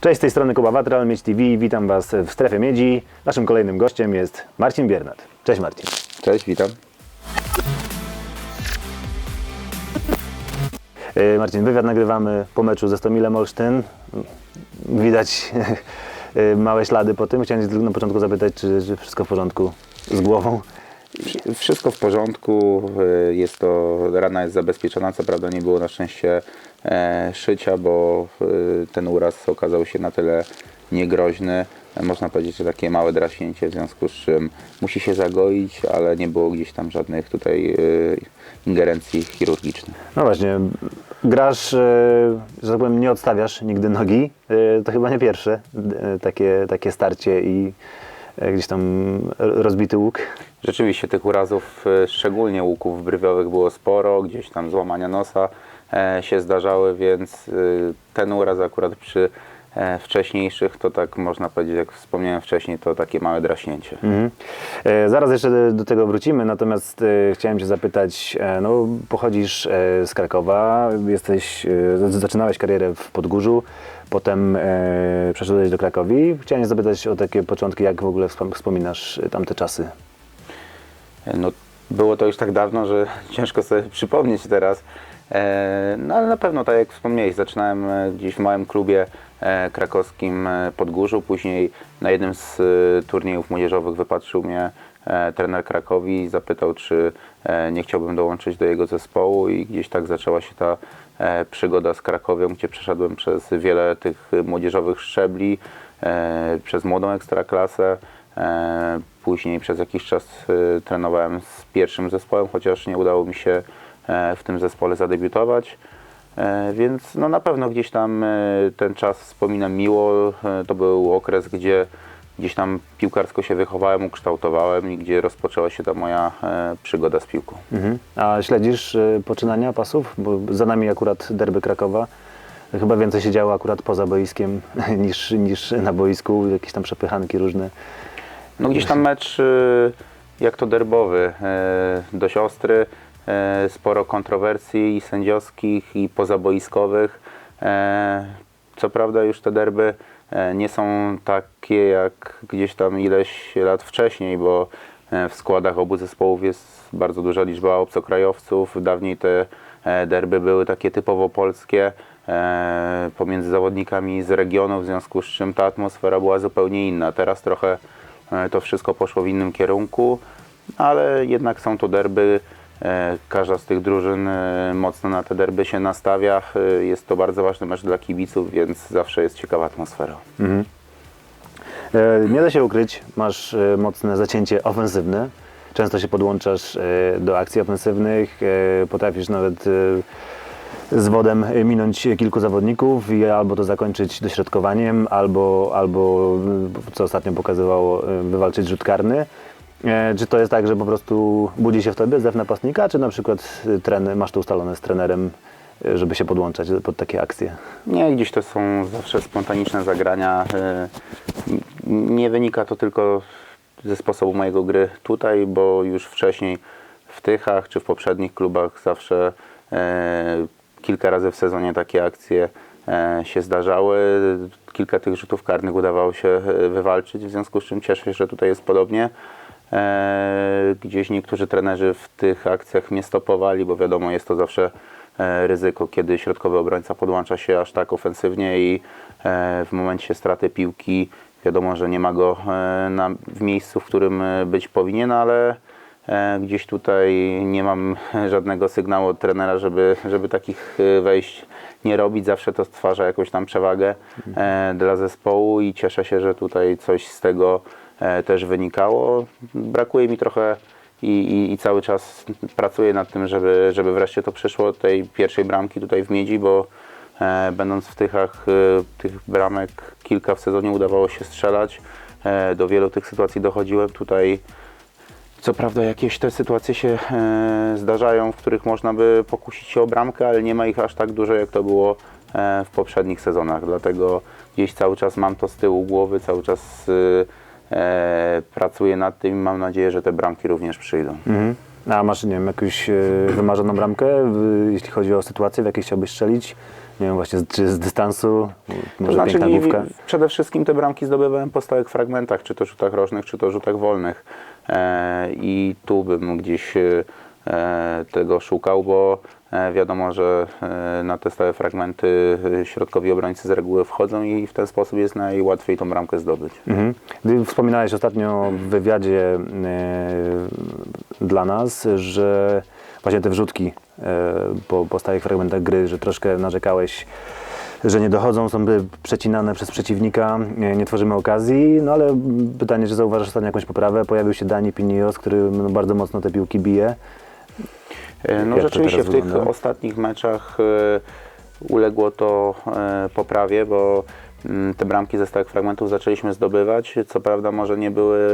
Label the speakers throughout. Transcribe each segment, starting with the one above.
Speaker 1: Cześć, z tej strony Kuba Watral, Miedź TV. Witam Was w Strefie Miedzi. Naszym kolejnym gościem jest Marcin Biernat. Cześć Marcin.
Speaker 2: Cześć, witam.
Speaker 1: E, Marcin, wywiad nagrywamy po meczu ze Stomilem Olsztyn. Widać e, małe ślady po tym. Chciałem na początku zapytać, czy, czy wszystko w porządku z głową?
Speaker 2: Wszystko w porządku, y, jest to, rana jest zabezpieczona, co prawda nie było na szczęście e, szycia, bo y, ten uraz okazał się na tyle niegroźny. E, Można powiedzieć, że takie małe draśnięcie, w związku z czym musi się zagoić, ale nie było gdzieś tam żadnych tutaj ingerencji chirurgicznych.
Speaker 1: No właśnie, grasz, e, że tak powiem, nie odstawiasz nigdy nogi. E, To chyba nie pierwsze e, takie, takie starcie i e, gdzieś tam rozbity łuk.
Speaker 2: Rzeczywiście tych urazów, e, szczególnie łuków brwiowych było sporo, gdzieś tam złamania nosa e, się zdarzały, więc e, ten uraz akurat przy e, wcześniejszych to tak można powiedzieć, jak wspomniałem wcześniej, to takie małe draśnięcie.
Speaker 1: Mhm. E, Zaraz jeszcze do- tego wrócimy, natomiast e, chciałem Cię zapytać, e, no pochodzisz e, z Krakowa, jesteś, e, zaczynałeś karierę w Podgórzu, potem e, przeszedłeś do Krakowi. Chciałem Cię zapytać o takie początki, jak w ogóle wspom- wspominasz e, tamte czasy?
Speaker 2: No, było to już tak dawno, że ciężko sobie przypomnieć teraz. E, No ale na pewno, tak jak wspomniałeś, zaczynałem e, gdzieś w małym klubie e, krakowskim Podgórzu. Później na jednym z turniejów młodzieżowych wypatrzył mnie trener Krakowi i zapytał, czy nie chciałbym dołączyć do jego zespołu i gdzieś tak zaczęła się ta przygoda z Krakowią, gdzie przeszedłem przez wiele tych młodzieżowych szczebli, przez młodą ekstraklasę. Później przez jakiś czas trenowałem z pierwszym zespołem, chociaż nie udało mi się w tym zespole zadebiutować. E, Więc no na pewno gdzieś tam e, ten czas wspominam miło. E, To był okres, gdzie gdzieś tam piłkarsko się wychowałem, ukształtowałem i gdzie rozpoczęła się ta moja e, przygoda z piłką.
Speaker 1: Mhm. A śledzisz e, poczynania pasów? Bo za nami akurat derby Krakowa. Chyba więcej się działo akurat poza boiskiem niż, niż na boisku, jakieś tam przepychanki różne.
Speaker 2: No gdzieś tam mecz jak to derbowy, dość ostry, sporo kontrowersji i sędziowskich i pozaboiskowych. E, Co prawda już te derby e, nie są takie jak gdzieś tam ileś lat wcześniej, bo e, w składach obu zespołów jest bardzo duża liczba obcokrajowców. Dawniej te e, derby były takie typowo polskie e, pomiędzy zawodnikami z regionu, w związku z czym ta atmosfera była zupełnie inna. Teraz trochę e, to wszystko poszło w innym kierunku, ale jednak są to derby. E, Każda z tych drużyn e, mocno na te derby się nastawia. E, Jest to bardzo ważny mecz dla kibiców, więc zawsze jest ciekawa atmosfera.
Speaker 1: E, Nie da się ukryć, masz mocne zacięcie ofensywne. Często się podłączasz do akcji ofensywnych, potrafisz nawet z wodem minąć kilku zawodników i albo to zakończyć dośrodkowaniem, albo, albo co ostatnio pokazywało, wywalczyć rzut karny. E, Czy to jest tak, że po prostu budzi się w tobie zew napastnika, czy na przykład e, trener, masz to ustalone z trenerem, e, żeby się podłączać pod takie akcje?
Speaker 2: Nie, gdzieś to są zawsze spontaniczne zagrania. N- Nie wynika to tylko ze sposobu mojego gry tutaj, bo już wcześniej w Tychach czy w poprzednich klubach zawsze e, kilka razy w sezonie takie akcje e, się zdarzały. Kilka tych rzutów karnych udawało się wywalczyć, w związku z czym cieszę się, że tutaj jest podobnie. E, Gdzieś niektórzy trenerzy w tych akcjach mnie stopowali, bo wiadomo, jest to zawsze e, ryzyko, kiedy środkowy obrońca podłącza się aż tak ofensywnie i e, w momencie straty piłki wiadomo, że nie ma go na, w miejscu, w którym być powinien, ale gdzieś tutaj nie mam żadnego sygnału od trenera, żeby, żeby takich wejść nie robić. Zawsze to stwarza jakąś tam przewagę e, dla zespołu i cieszę się, że tutaj coś z tego też wynikało. Brakuje mi trochę i, i, i cały czas pracuję nad tym, żeby, żeby wreszcie to przyszło tej pierwszej bramki tutaj w Miedzi, bo e, będąc w Tychach, e, tych bramek kilka w sezonie udawało się strzelać. E, do wielu tych sytuacji dochodziłem tutaj. Co prawda jakieś te sytuacje się e, zdarzają, w których można by pokusić się o bramkę, ale nie ma ich aż tak dużo, jak to było e, w poprzednich sezonach. Dlatego gdzieś cały czas mam to z tyłu głowy, cały czas e, e, pracuję nad tym i mam nadzieję, że te bramki również przyjdą.
Speaker 1: Mhm. A masz, nie wiem, jakąś e, wymarzoną bramkę, jeśli chodzi o sytuację, w jakiej chciałbyś strzelić? Nie wiem właśnie, czy z dystansu, może
Speaker 2: To znaczy,
Speaker 1: piękna
Speaker 2: nie-
Speaker 1: główka.
Speaker 2: przede wszystkim te bramki zdobywałem po stałych fragmentach, czy to rzutach rożnych, czy to rzutach wolnych. E, I tu bym gdzieś e, tego szukał, bo e, wiadomo, że e, na te stałe fragmenty e, środkowi obrońcy z reguły wchodzą i w ten sposób jest najłatwiej tą bramkę zdobyć.
Speaker 1: Mhm. Wspominałeś ostatnio w wywiadzie e, dla nas, że właśnie te wrzutki e, po, po stałych fragmentach gry, że troszkę narzekałeś, że nie dochodzą, są przecinane przez przeciwnika, nie, nie tworzymy okazji, no ale pytanie, czy zauważasz ostatnio jakąś poprawę? Pojawił się Dani Pinios, który no, bardzo mocno te piłki bije.
Speaker 2: E, No
Speaker 1: Jak
Speaker 2: rzeczywiście w tych
Speaker 1: wygląda?
Speaker 2: ostatnich meczach e, uległo to e, poprawie, bo mm, te bramki ze stałych fragmentów zaczęliśmy zdobywać. Co prawda może nie były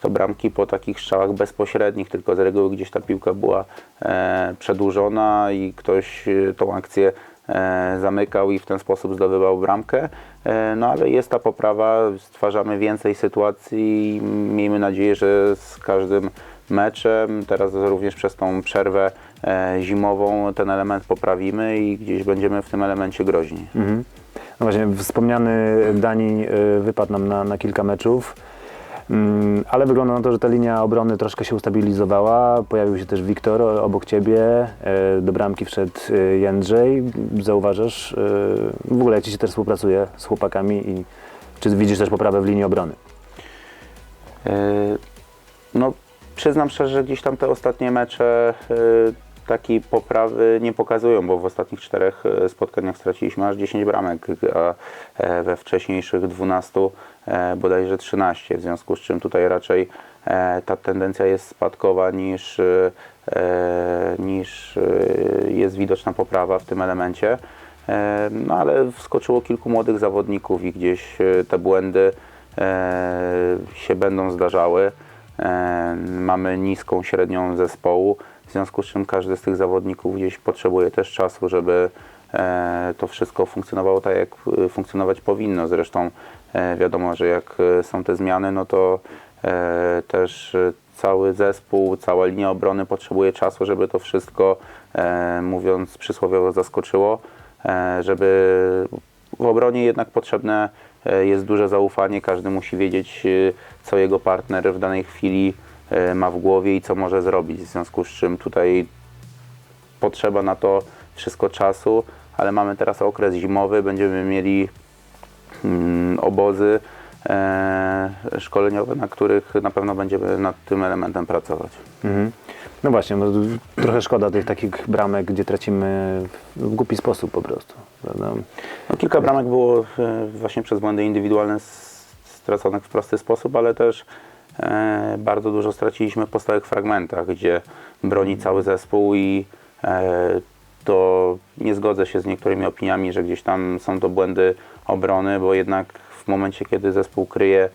Speaker 2: to bramki po takich strzałach bezpośrednich, tylko z reguły gdzieś ta piłka była przedłużona i ktoś tą akcję zamykał i w ten sposób zdobywał bramkę. No ale jest ta poprawa, stwarzamy więcej sytuacji i miejmy nadzieję, że z każdym meczem, teraz również przez tą przerwę e, zimową ten element poprawimy i gdzieś będziemy w tym elemencie groźni.
Speaker 1: Mhm. No właśnie, wspomniany Dani y, wypadł nam na, na kilka meczów, Mm, ale wygląda na to, że ta linia obrony troszkę się ustabilizowała. Pojawił się też Wiktor obok ciebie, e, do bramki wszedł e, Jędrzej. Zauważasz, e, w ogóle jak ci się też współpracuje z chłopakami i czy widzisz też poprawę w linii obrony?
Speaker 2: E, No, przyznam szczerze, że gdzieś tam te ostatnie mecze e, takiej poprawy nie pokazują, bo w ostatnich czterech e, spotkaniach straciliśmy aż 10 bramek, a e, we wcześniejszych 12 e, bodajże 13, w związku z czym tutaj raczej e, ta tendencja jest spadkowa niż, niż jest widoczna poprawa w tym elemencie. No ale wskoczyło kilku młodych zawodników i gdzieś te błędy się będą zdarzały. E, Mamy niską średnią zespołu, w związku z czym każdy z tych zawodników gdzieś potrzebuje też czasu, żeby e, to wszystko funkcjonowało tak, jak e, funkcjonować powinno. Zresztą wiadomo, że jak są te zmiany, no to też cały zespół, cała linia obrony potrzebuje czasu, żeby to wszystko, mówiąc przysłowiowo, zaskoczyło, żeby w obronie jednak potrzebne jest duże zaufanie. Każdy musi wiedzieć, e, co jego partner w danej chwili e, ma w głowie i co może zrobić. W związku z czym tutaj potrzeba na to wszystko czasu, ale mamy teraz okres zimowy, będziemy mieli mm, obozy e, szkoleniowe, na których na pewno będziemy nad tym elementem pracować.
Speaker 1: Mhm. No właśnie, no, trochę szkoda tych takich bramek, gdzie tracimy w głupi sposób po prostu. Prawda?
Speaker 2: No, kilka bramek było e, właśnie przez błędy indywidualne straconych w prosty sposób, ale też e, bardzo dużo straciliśmy po stałych fragmentach, gdzie broni cały zespół i e, to nie zgodzę się z niektórymi opiniami, że gdzieś tam są to błędy obrony, bo jednak w momencie, kiedy zespół kryje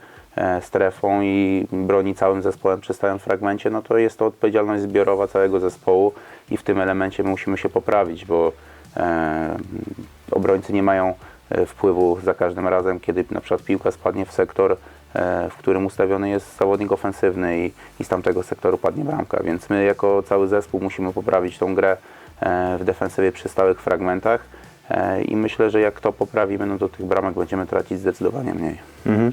Speaker 2: strefą i broni całym zespołem przy stałym fragmencie, no to jest to odpowiedzialność zbiorowa całego zespołu i w tym elemencie musimy się poprawić, bo e, obrońcy nie mają e, wpływu za każdym razem, kiedy na przykład piłka spadnie w sektor, e, w którym ustawiony jest zawodnik ofensywny i, i z tamtego sektoru padnie bramka, więc my jako cały zespół musimy poprawić tą grę e, w defensywie przy stałych fragmentach e, i myślę, że jak to poprawimy, no to tych bramek będziemy tracić zdecydowanie mniej.
Speaker 1: Mhm.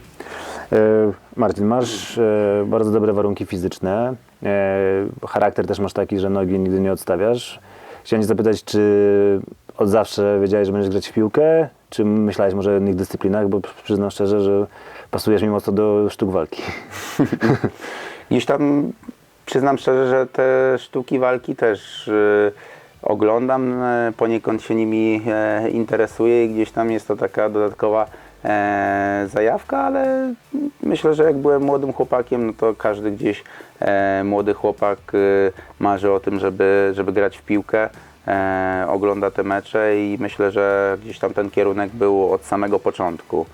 Speaker 1: E, Marcin, masz e, bardzo dobre warunki fizyczne. E, charakter też masz taki, że nogi nigdy nie odstawiasz. Chciałem Cię zapytać, czy od zawsze wiedziałeś, że będziesz grać w piłkę? Czy myślałeś może o innych dyscyplinach? Bo przyznam szczerze, że pasujesz mi mocno do sztuk walki.
Speaker 2: Gdzieś tam przyznam szczerze, że te sztuki walki też oglądam, e, poniekąd się nimi e, interesuję i gdzieś tam jest to taka dodatkowa e, zajawka, ale myślę, że jak byłem młodym chłopakiem, no to każdy gdzieś młody chłopak marzy o tym, żeby, żeby grać w piłkę. Ogląda te mecze i myślę, że gdzieś tam ten kierunek był od samego początku.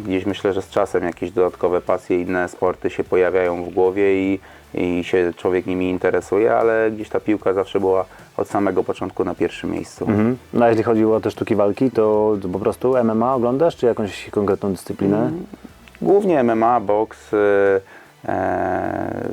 Speaker 2: Gdzieś myślę, że z czasem jakieś dodatkowe pasje, inne sporty się pojawiają w głowie i, i się człowiek nimi interesuje, ale gdzieś ta piłka zawsze była od samego początku na pierwszym miejscu.
Speaker 1: Mhm. No a jeśli chodzi o te sztuki walki, to po prostu MMA oglądasz, czy jakąś konkretną dyscyplinę?
Speaker 2: Głównie MMA, boks, y, e,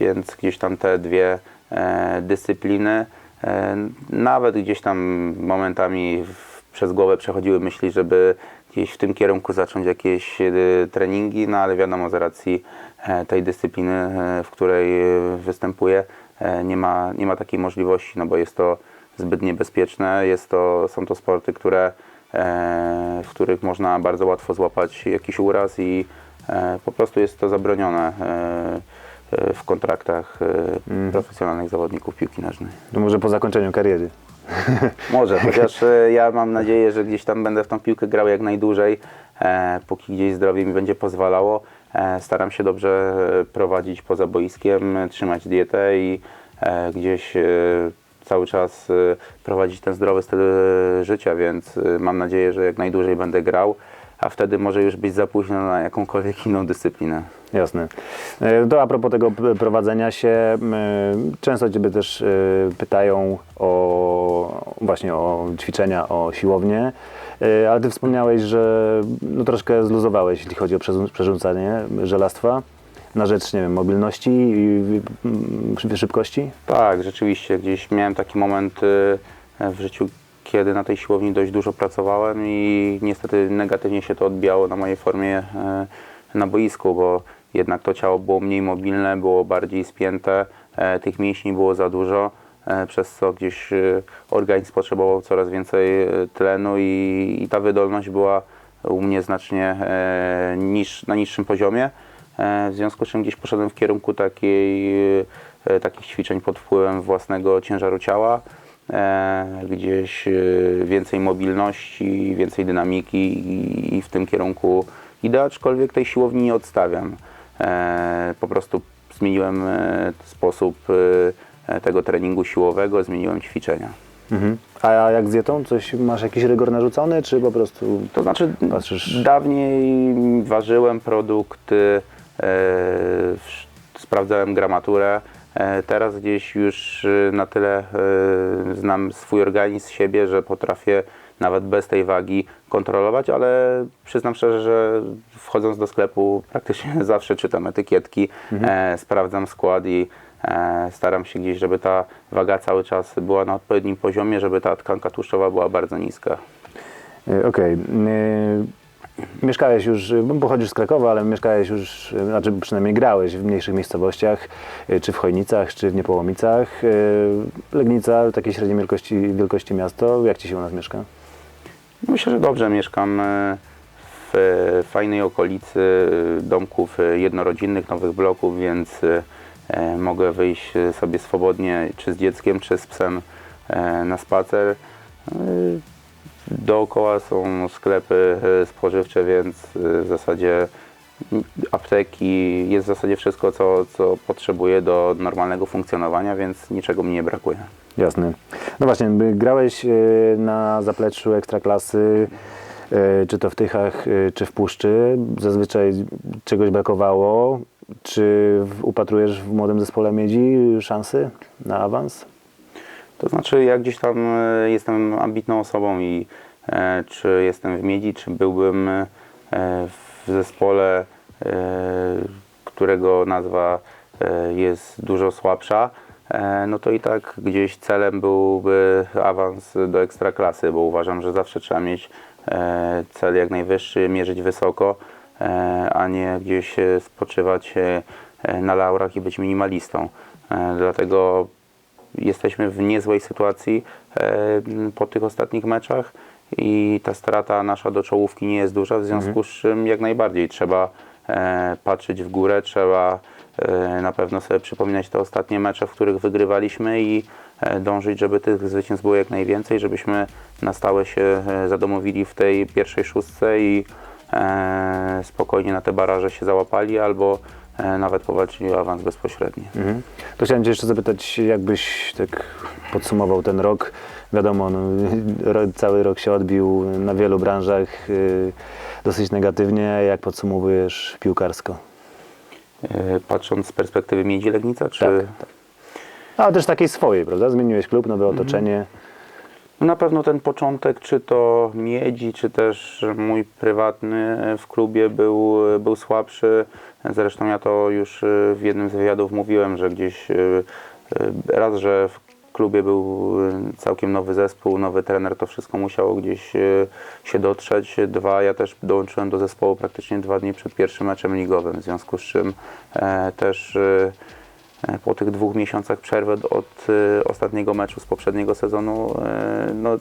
Speaker 2: więc gdzieś tam te dwie e, dyscypliny. E, nawet gdzieś tam momentami w przez głowę przechodziły myśli, żeby gdzieś w tym kierunku zacząć jakieś e, treningi, no ale wiadomo, z racji e, tej dyscypliny, e, w której występuję, nie ma, nie ma takiej możliwości, no bo jest to zbyt niebezpieczne, jest to, są to sporty, które, w których można bardzo łatwo złapać jakiś uraz i po prostu jest to zabronione w kontraktach e, profesjonalnych zawodników piłki nożnej.
Speaker 1: To może po zakończeniu kariery.
Speaker 2: Może, chociaż e, ja mam nadzieję, że gdzieś tam będę w tą piłkę grał jak najdłużej, e, póki gdzieś zdrowie mi będzie pozwalało. E, staram się dobrze prowadzić poza boiskiem, trzymać dietę i gdzieś cały czas prowadzić ten zdrowy styl życia, więc mam nadzieję, że jak najdłużej będę grał, a wtedy może już być za późno na jakąkolwiek inną dyscyplinę.
Speaker 1: Jasne. E, To a propos tego prowadzenia się, m, często Ciebie też e, pytają o właśnie o ćwiczenia, o siłownię, E, ale Ty wspomniałeś, że no, troszkę zluzowałeś, jeśli chodzi o przerzu- przerzucanie żelastwa na rzecz, nie wiem, mobilności i szybkości.
Speaker 2: Tak, rzeczywiście. Gdzieś miałem taki moment w życiu, kiedy na tej siłowni dość dużo pracowałem i niestety negatywnie się to odbijało na mojej formie y, na boisku, bo jednak to ciało było mniej mobilne, było bardziej spięte, e, tych mięśni było za dużo, e, przez co gdzieś organizm potrzebował coraz więcej tlenu i, i ta wydolność była u mnie znacznie e, niż, na niższym poziomie. E, W związku z czym gdzieś poszedłem w kierunku takiej, e, takich ćwiczeń pod wpływem własnego ciężaru ciała, e, gdzieś e, więcej mobilności, więcej dynamiki i, w tym kierunku idę, aczkolwiek tej siłowni nie odstawiam. E, Po prostu zmieniłem e, sposób e, tego treningu siłowego, zmieniłem ćwiczenia.
Speaker 1: Mhm. A jak z dietą? Coś, masz jakiś rygor narzucony, czy po prostu
Speaker 2: To znaczy,
Speaker 1: Patrzysz-
Speaker 2: dawniej ważyłem produkty, e, sprawdzałem gramaturę. E, teraz gdzieś już e, na tyle e, znam swój organizm, siebie, że potrafię nawet bez tej wagi kontrolować, ale przyznam szczerze, że wchodząc do sklepu praktycznie zawsze czytam etykietki, e, sprawdzam skład i staram się gdzieś, żeby ta waga cały czas była na odpowiednim poziomie, żeby ta tkanka tłuszczowa była bardzo niska.
Speaker 1: Okej. Y, Mieszkałeś już, pochodzisz z Krakowa, ale mieszkałeś już, znaczy przynajmniej grałeś w mniejszych miejscowościach, y, czy w Chojnicach, czy w Niepołomicach. Y, Legnica, takiej średniej wielkości, wielkości miasto. Jak Ci się u nas mieszka?
Speaker 2: Myślę, że dobrze mieszkam e, w e, fajnej okolicy e, domków e, jednorodzinnych, nowych bloków, więc e, e, mogę wyjść e, sobie swobodnie czy z dzieckiem, czy z psem e, na spacer. E, Dookoła są sklepy e, spożywcze, więc e, w zasadzie apteki, jest w zasadzie wszystko, co, co potrzebuję do normalnego funkcjonowania, więc niczego mi nie brakuje.
Speaker 1: Jasne. No właśnie, grałeś y, na zapleczu Ekstraklasy, czy to w Tychach, czy w Puszczy. Zazwyczaj czegoś brakowało. Czy upatrujesz w młodym zespole Miedzi szansy na awans?
Speaker 2: To znaczy, ja gdzieś tam e, jestem ambitną osobą i e, czy jestem w Miedzi, czy byłbym e, w zespole, którego nazwa jest dużo słabsza, no to i tak gdzieś celem byłby awans do ekstraklasy, bo uważam, że zawsze trzeba mieć cel jak najwyższy, mierzyć wysoko, a nie gdzieś spoczywać na laurach i być minimalistą. Dlatego jesteśmy w niezłej sytuacji e, po tych ostatnich meczach i ta strata nasza do czołówki nie jest duża, w związku z czym jak najbardziej trzeba e, patrzeć w górę, trzeba e, na pewno sobie przypominać te ostatnie mecze, w których wygrywaliśmy i dążyć, żeby tych zwycięstw było jak najwięcej, żebyśmy na stałe się zadomowili w tej pierwszej szóstce i spokojnie na te baraże się załapali albo nawet powalczyli o awans bezpośredni.
Speaker 1: Mhm. To chciałem Cię jeszcze zapytać, jakbyś tak podsumował ten rok. Wiadomo, no, cały rok się odbił na wielu branżach y, dosyć negatywnie. Jak podsumowujesz piłkarsko?
Speaker 2: E, Patrząc z perspektywy Miedzi Legnica, czy...
Speaker 1: Tak, A też takiej swojej, prawda? Zmieniłeś klub, nowe otoczenie.
Speaker 2: No Na pewno ten początek, czy to Miedzi, czy też mój prywatny w klubie był, był słabszy. Zresztą ja to już w jednym z wywiadów mówiłem, że gdzieś e, raz, że w klubie był y, całkiem nowy zespół, nowy trener, to wszystko musiało gdzieś y, się dotrzeć. Dwa, ja też dołączyłem do zespołu praktycznie dwa dni przed pierwszym meczem ligowym, w związku z czym e, też y, po tych dwóch miesiącach przerwy od, y, ostatniego meczu z poprzedniego sezonu, e, no,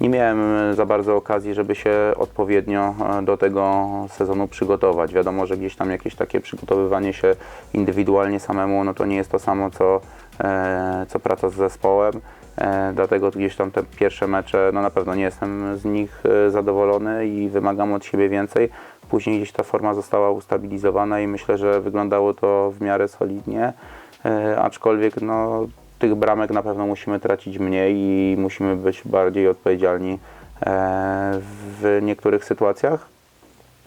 Speaker 2: nie miałem e, za bardzo okazji, żeby się odpowiednio e, do tego sezonu przygotować. Wiadomo, że gdzieś tam jakieś takie przygotowywanie się indywidualnie samemu, no to nie jest to samo, co, e, co praca z zespołem. E, Dlatego gdzieś tam te pierwsze mecze, no na pewno nie jestem z nich e, zadowolony i wymagam od siebie więcej. Później gdzieś ta forma została ustabilizowana i myślę, że wyglądało to w miarę solidnie. E, Aczkolwiek no, tych bramek na pewno musimy tracić mniej i musimy być bardziej odpowiedzialni e, w niektórych sytuacjach.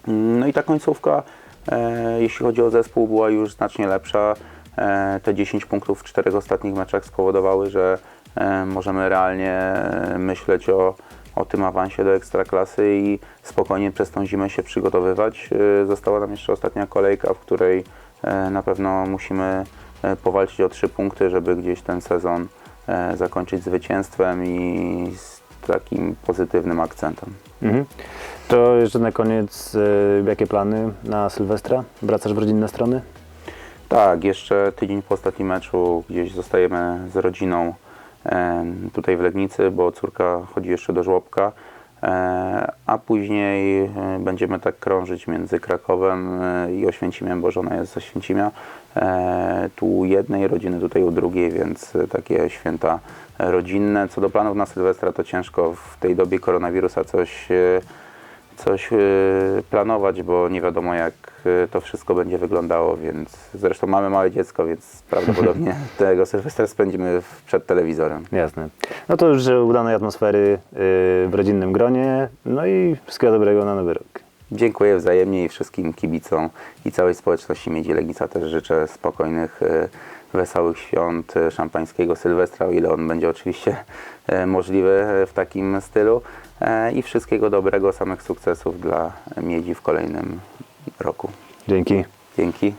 Speaker 2: No i ta końcówka, e, jeśli chodzi o zespół, była już znacznie lepsza. Te 10 punktów w czterech ostatnich meczach spowodowały, że możemy realnie myśleć o, o tym awansie do Ekstraklasy i spokojnie przez tą zimę się przygotowywać. Została nam jeszcze ostatnia kolejka, w której na pewno musimy powalczyć o trzy punkty, żeby gdzieś ten sezon e, zakończyć zwycięstwem i z takim pozytywnym akcentem.
Speaker 1: Mhm. To jeszcze na koniec, y, jakie plany na Sylwestra? Wracasz w rodzinne strony?
Speaker 2: Tak, jeszcze tydzień po ostatnim meczu gdzieś zostajemy z rodziną tutaj w Legnicy, bo córka chodzi jeszcze do żłobka, e, a później e, będziemy tak krążyć między Krakowem e, i Oświęcimiem, bo żona jest z Oświęcimia. E, Tu u jednej rodziny, tutaj u drugiej, więc e, takie święta rodzinne. Co do planów na Sylwestra, to ciężko w tej dobie koronawirusa coś e, coś e, planować, bo nie wiadomo jak e, to wszystko będzie wyglądało, więc zresztą mamy małe dziecko, więc prawdopodobnie tego Sylwestra spędzimy przed telewizorem.
Speaker 1: Jasne. No to już udanej atmosfery y, w rodzinnym gronie, no i wszystkiego dobrego na nowy rok.
Speaker 2: Dziękuję wzajemnie i wszystkim kibicom i całej społeczności Miedzi Legnica też życzę spokojnych, wesołych świąt, szampańskiego Sylwestra, o ile on będzie oczywiście możliwy w takim stylu i wszystkiego dobrego, samych sukcesów dla Miedzi w kolejnym roku.
Speaker 1: Dzięki.
Speaker 2: Dzięki.